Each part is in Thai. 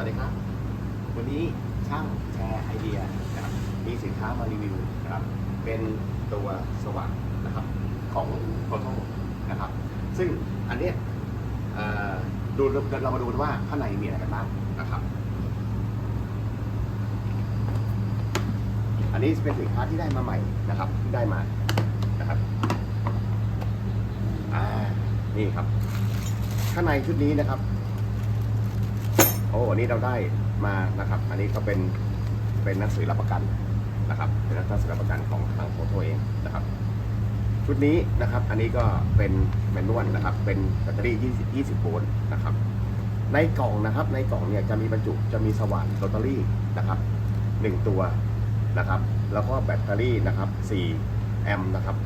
วัสดีครับ วันนี้ช่างแชร์ไอเดียนะครับมีสินค้ามารีวิวนะครับเป็นตัวสว่านนะครับของโทโทนะครับ ซึ่งอันเนี้ยดูเรามาดูว่าข้างในมีอะไรกันบ้างนะครับ อันนี้เป็นสินค้าที่ได้มาใหม่นะครับที่ได้มานะครับนี่ครับ ข้างในชุดนี้นะครับ โอ้อันนี้เราได้มานะครับ อันนี้ก็เป็นเป็นหนังสือรับประกันนะครับ เป็นหนังสือรับประกันของทางโฟโต้เองนะครับ ชุดนี้นะครับ อันนี้ก็เป็นแมนนวลนะครับ เป็นแบตเตอรี่20 20โวลต์นะครับ ในกล่องนะครับ ในกล่องเนี่ยจะมีบรรจุจะมีสว่านโรตารี่นะครับหนึ่งตัวนะครับ แล้วก็แบตเตอรี่นะครับ4แอมป์นะครับ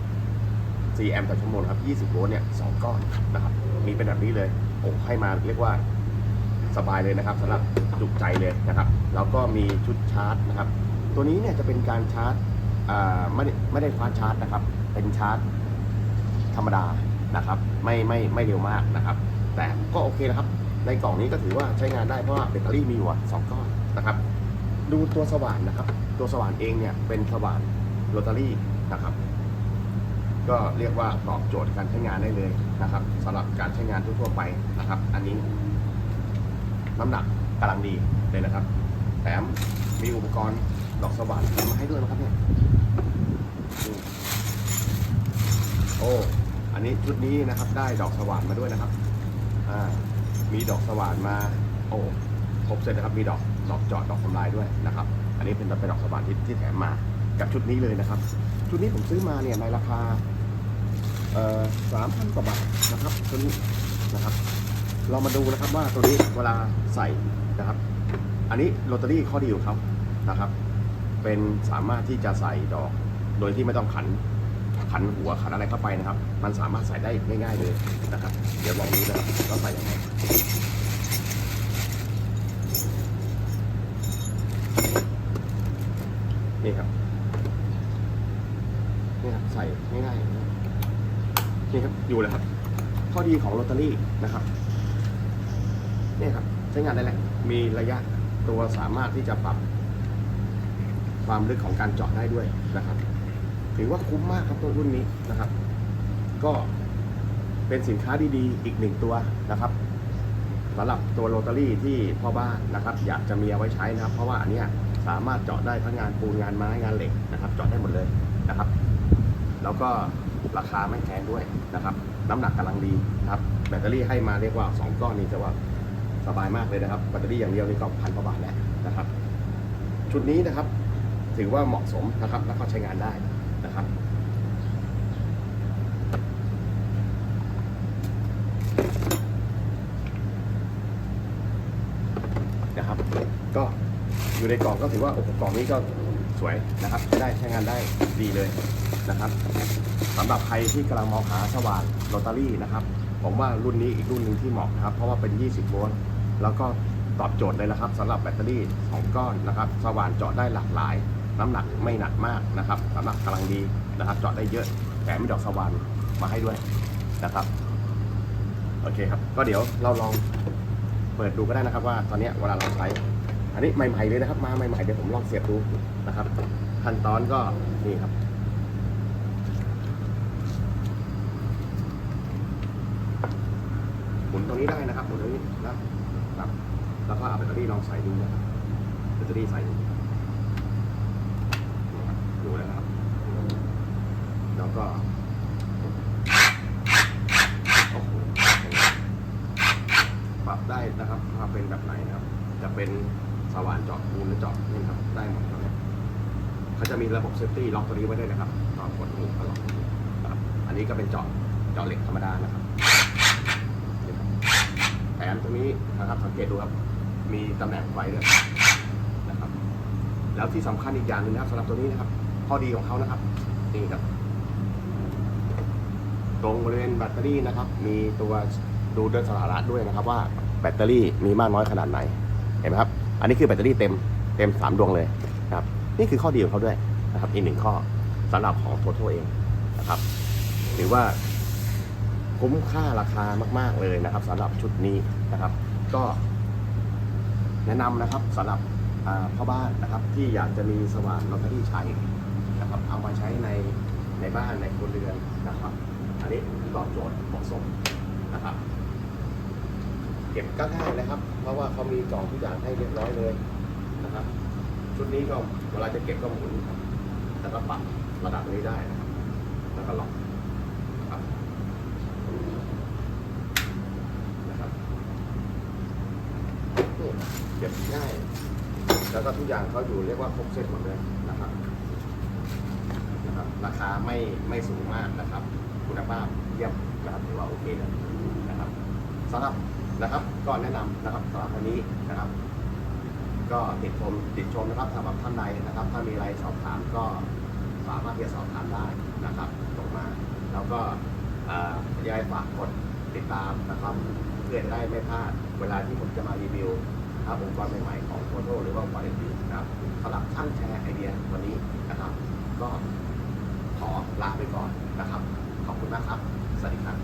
4แอมป์ต่อชั่วโมงครับ 20 โวลต์เนี่ยสองก้อนนะครับ มีเป็นแบบนี้เลย โอ้ให้มาเรียกว่า สบายเลยนะครับสำหรับจุกใจเลยนะครับ แล้วก็มีชุดชาร์จนะครับ ตัวนี้เนี่ยจะเป็นการชาร์จอ่ไม่ได้ไม่ได้ฟาร์ชาร์จนะครับ เป็นชาร์จธรรมดานะครับ ไม่ไม่ไม่เร็วมากนะครับ แต่ก็โอเคนะครับ ในกล่องนี้ก็ถือว่าใช้งานได้เพราะว่าแบตเตอรี่มีอยู่สองก้อนนะครับ ดูตัวสว่านนะครับ ตัวสว่านเองเนี่ยเป็นสว่านโรตารี่นะครับ ก็เรียกว่าตอบโจทย์การใช้งานได้เลยนะครับสำหรับการใช้งานทั่วๆไปนะครับ อันนี้ น้ำหนักกำลังดีเลยนะครับ แถมมีอุปกรณ์ดอกสว่านมาให้ด้วยนะครับเนี่ยโอ้อันนี้ชุดนี้นะครับได้ดอกสว่านมาด้วยนะครับอ่ามีดอกสว่านมา โอ้ครบเสร็จนะครับมีดอกดอกจอดดอกทำลายด้วยนะครับ อันนี้เป็นเป็นดอกสว่านที่ที่แถมมากับชุดนี้เลยนะครับ ชุดนี้ผมซื้อมาเนี่ยในราคาเอ่อสามพันกว่าบาทนะครับชุดนี้นะครับ เรามาดูนะครับว่าตัวนี้เวลาใส่นะครับ อันนี้โรตารี่ข้อดีของเขานะครับ เป็นสามารถที่จะใส่ดอก โดยที่ไม่ต้องขันขันหัวขันอะไรเข้าไปนะครับ มันสามารถใส่ได้ง่ายๆเลยนะครับ เดี๋ยวลองดูนะครับว่าใส่ยังไงนี่ครับนี่ครับใส่ง่ายๆนี่ครับอยู่เลยครับข้อดีของโรตารี่นะครับ นี่ครับใช้งานได้แหละมีระยะตัวสามารถที่จะปรับ ความลึกของการเจาะได้ด้วยนะครับ ถือว่าคุ้มมากครับตัวรุ่นนี้นะครับ ก็เป็นสินค้าดีๆ อีกหนึ่งตัวนะครับสำหรับตัวโรตารี่ที่พ่อบ้านนะครับ อยากจะมีเอาไว้ใช้นะครับ เพราะว่าอันนี้สามารถเจาะได้ทั้งงานปูนงานไม้งานเหล็กนะครับ เจาะได้หมดเลยนะครับ แล้วก็ราคาไม่แพงด้วยนะครับ น้ำหนักกำลังดีครับ แบตเตอรี่ให้มาเรียกว่า 2 ก้อนนี้จะว่า สบายมากเลยนะครับแบตเตอรี่อย่างเดียวนี่ก็พันกว่าบาทแล้วนะครับ ชุดนี้นะครับ ถือว่าเหมาะสมนะครับ แล้วก็ใช้งานได้นะครับนะครับ ก็อยู่ในกล่องก็ถือว่าโอ้โหกล่องนี้ก็สวยนะครับใช้ได้ใช้งานได้ดีเลยนะครับสำหรับใครที่กำลังมองหาสว่านโรตารี่นะครับ ผมว่ารุ่นนี้อีกรุ่นหนึ่งที่เหมาะนะครับ เพราะว่าเป็น 20โวลต์ แล้วก็ตอบโจทย์เลยนะครับสำหรับแบตเตอรี่สองก้อนนะครับ สว่านเจาะได้หลากหลาย น้ำหนักไม่หนักมากนะครับน้ำหนักกำลังดีนะครับ เจาะได้เยอะแถมมีดอกสว่านมาให้ด้วยนะครับโอเคครับ ก็เดี๋ยวเราลองเปิดดูก็ได้นะครับ ว่าตอนนี้เวลาเราใช้ อันนี้ใหม่ๆเลยนะครับ มาใหม่ๆเดี๋ยวผมลองเสียบดูนะครับขั้นตอนก็นี่ครับหมุนตรงนี้ได้นะครับหมุนตรงนี้นะ แล้วก็เอาแบตเตอรี่ลองใส่ดูนะครับแบตเตอรี่ใส่ดูดูแล้วนะครับ แล้วก็โอ้โหปรับได้นะครับว่าเป็นแบบไหนนะครับ จะเป็นสว่านเจาะปูนหรือเจาะนี่ครับ ได้หมดครับเขาจะมีระบบเซฟตี้ล็อกตัวนี้ไว้ด้วยนะครับตอนกดนี่ก็ล็อกนะครับ อันนี้ก็เป็นเจาะเจาะเหล็กธรรมดานะครับแถมตรงนี้นะครับสังเกตดูครับ มีตำแหน่งไฟด้วยนะครับ แล้วที่สำคัญอีกอย่างหนึ่งนะครับสำหรับตัวนี้นะครับ ข้อดีของเขานะครับนี่ครับ ตรงบริเวณแบตเตอรี่นะครับ มีตัวดูด้วยสถานะด้วยนะครับว่าแบตเตอรี่มีมากน้อยขนาดไหนเห็นไหมครับ อันนี้คือแบตเตอรี่เต็มเต็มสามดวงเลยนะครับ นี่คือข้อดีของเขาด้วยนะครับ อีกหนึ่งข้อสำหรับของโทโทเองนะครับถือว่าคุ้มค่าราคามาก ๆเลยนะครับสำหรับชุดนี้นะครับ ก็ แนะนำนะครับสำหรับพ่อบ้านนะครับที่อยากจะมีสว่านลอตเตอรี่ใช้นะครับเอามาใช้ในในบ้านในครัวเรือนนะครับ อันนี้ตอบโจทย์เหมาะสมนะครับเก็บก็ง่ายนะครับ เพราะว่าเขามีกล่องทุกอย่างให้เรียบร้อยเลยนะครับชุดนี้ก็เวลาจะเก็บก็หมุนแล้วก็ปรับระดับนี้ได้นะครับแล้วก็ล็อกนะครับนะครับนี่เก็บง่าย แล้วก็ทุกอย่างเขาอยู่เรียกว่าครบเซตหมดเลยนะครับนะครับ ราคาไม่ไม่สูงมากนะครับ คุณภาพเยี่ยมนะครับถือว่าโอเคเลยนะครับสำหรับนะครับก็แนะนำนะครับสำหรับวันนี้นะครับ ก็ติดชมติดชมนะครับสำหรับท่านใดนะครับ ถ้ามีอะไรสอบถามก็สามารถที่จะสอบถามได้นะครับตรงมา แล้วก็ยายฝากกดติดตามนะครับ เพื่อจะได้ไม่พลาดเวลาที่ผมจะมารีวิว นะครับองค์กรใหม่ๆของโฟโต้หรือว่าองค์กรอื่นๆนะครับสำหรับช่างแชร์ไอเดียวันนี้นะครับ ก็ขอลาไปก่อนนะครับ ขอบคุณมากครับ สวัสดีครับ